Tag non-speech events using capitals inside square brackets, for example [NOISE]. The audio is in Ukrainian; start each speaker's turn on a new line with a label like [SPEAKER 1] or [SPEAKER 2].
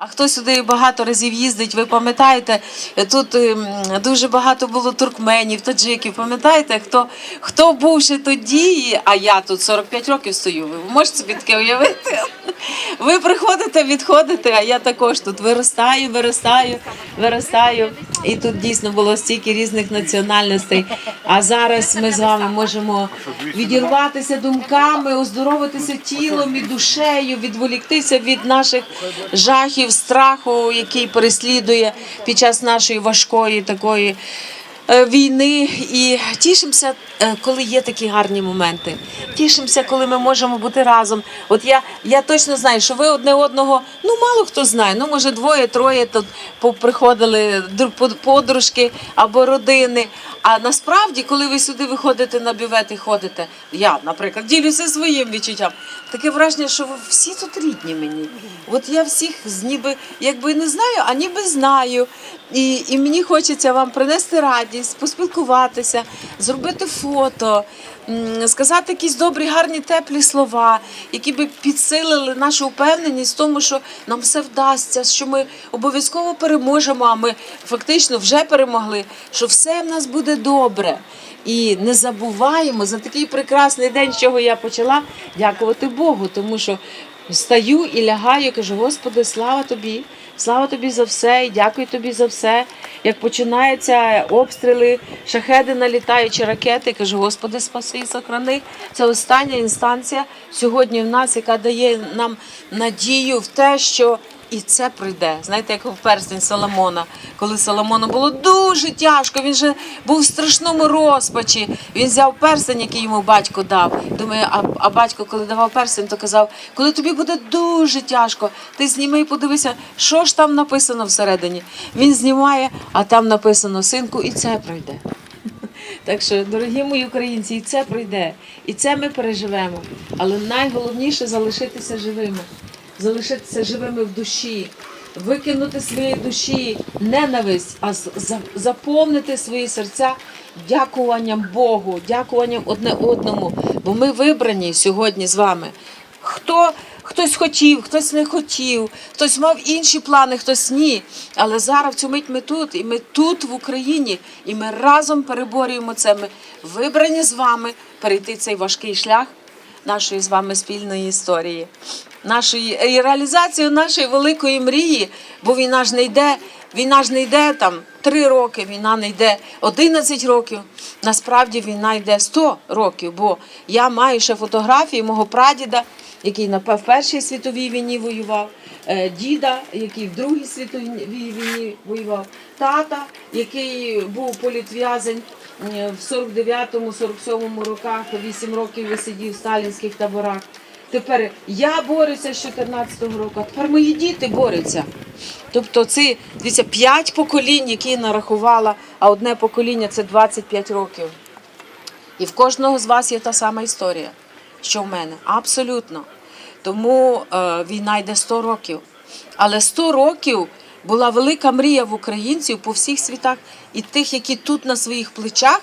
[SPEAKER 1] А хто сюди багато разів їздить, ви пам'ятаєте, тут ем, дуже багато було туркменів, таджиків. Пам'ятаєте, хто, хто був ще тоді, а я тут 45 років стою. Ви можете собі таке уявити? Ви приходите, відходите, а я також тут виростаю, виростаю, виростаю. І тут дійсно було стільки різних національностей. А зараз ми з вами можемо відірватися думками, оздоровитися тілом і душею, відволіктися від наших жахів, страху, який переслідує під час нашої важкої такої війни. І тішимося, е, коли є такі гарні моменти. Тішимося, коли ми можемо бути разом. От я, я точно знаю, що ви одне одного, ну мало хто знає, ну може двоє, троє тут приходили подружки або родини. А насправді, коли ви сюди виходите на бювет і ходите, я, наприклад, ділюся своїм відчуттям. Таке враження, що ви всі тут рідні мені. От я всіх ніби якби не знаю, а ніби знаю. І, і мені хочеться вам принести радість, поспілкуватися, зробити фото, сказати якісь добрі, гарні, теплі слова, які би підсилили нашу впевненість в тому, що нам все вдасться, що ми обов'язково переможемо. А ми фактично вже перемогли, що все в нас буде добре. І не забуваємо за такий прекрасний день, з чого я почала дякувати Богу, тому що встаю і лягаю, кажу, Господи, слава тобі, слава тобі за все, і дякую тобі за все. Як починаються обстріли, шахеди налітаючі ракети, кажу, Господи, спаси і сохрани. Це остання інстанція сьогодні в нас, яка дає нам надію в те, що і це прийде. Знаєте, як в перстень Соломона, коли Соломону було дуже тяжко, він же був в страшному розпачі. Він взяв перстень, який йому батько дав. Думаю, а, а батько, коли давав перстень, то казав, коли тобі буде дуже тяжко, ти зніми і подивися, що ж там написано всередині. Він знімає, а там написано синку, і це пройде. [LAUGHS] Так що, дорогі мої українці, і це пройде, і це ми переживемо. Але найголовніше залишитися живими, залишитися живими в душі, викинути своєї душі ненависть, а за- заповнити свої серця дякуванням Богу, дякуванням одне одному. Бо ми вибрані сьогодні з вами. Хто хтось хотів, хтось не хотів, хтось мав інші плани, хтось ні. Але зараз в цю мить ми тут, і ми тут в Україні, і ми разом переборюємо це. Ми вибрані з вами перейти цей важкий шлях нашої з вами спільної історії, нашої і реалізацію нашої великої мрії, бо війна ж не йде. Війна ж не йде там три роки, війна не йде 11 років. Насправді війна йде 100 років, бо я маю ще фотографії мого прадіда, який на Першій світовій війні воював, е, діда, який в Другій світовій війні воював, тата, який був політв'язень е, в 49-47 роках, 8 років висидів в сталінських таборах. Тепер я борюся з 14-го року, а тепер мої діти борються. Тобто ці дивіться, 5 поколінь, які нарахувала, а одне покоління це 25 років. І в кожного з вас є та сама історія, що в мене. Абсолютно. Тому е, війна йде 100 років. Але 100 років була велика мрія в українців по всіх світах і тих, які тут на своїх плечах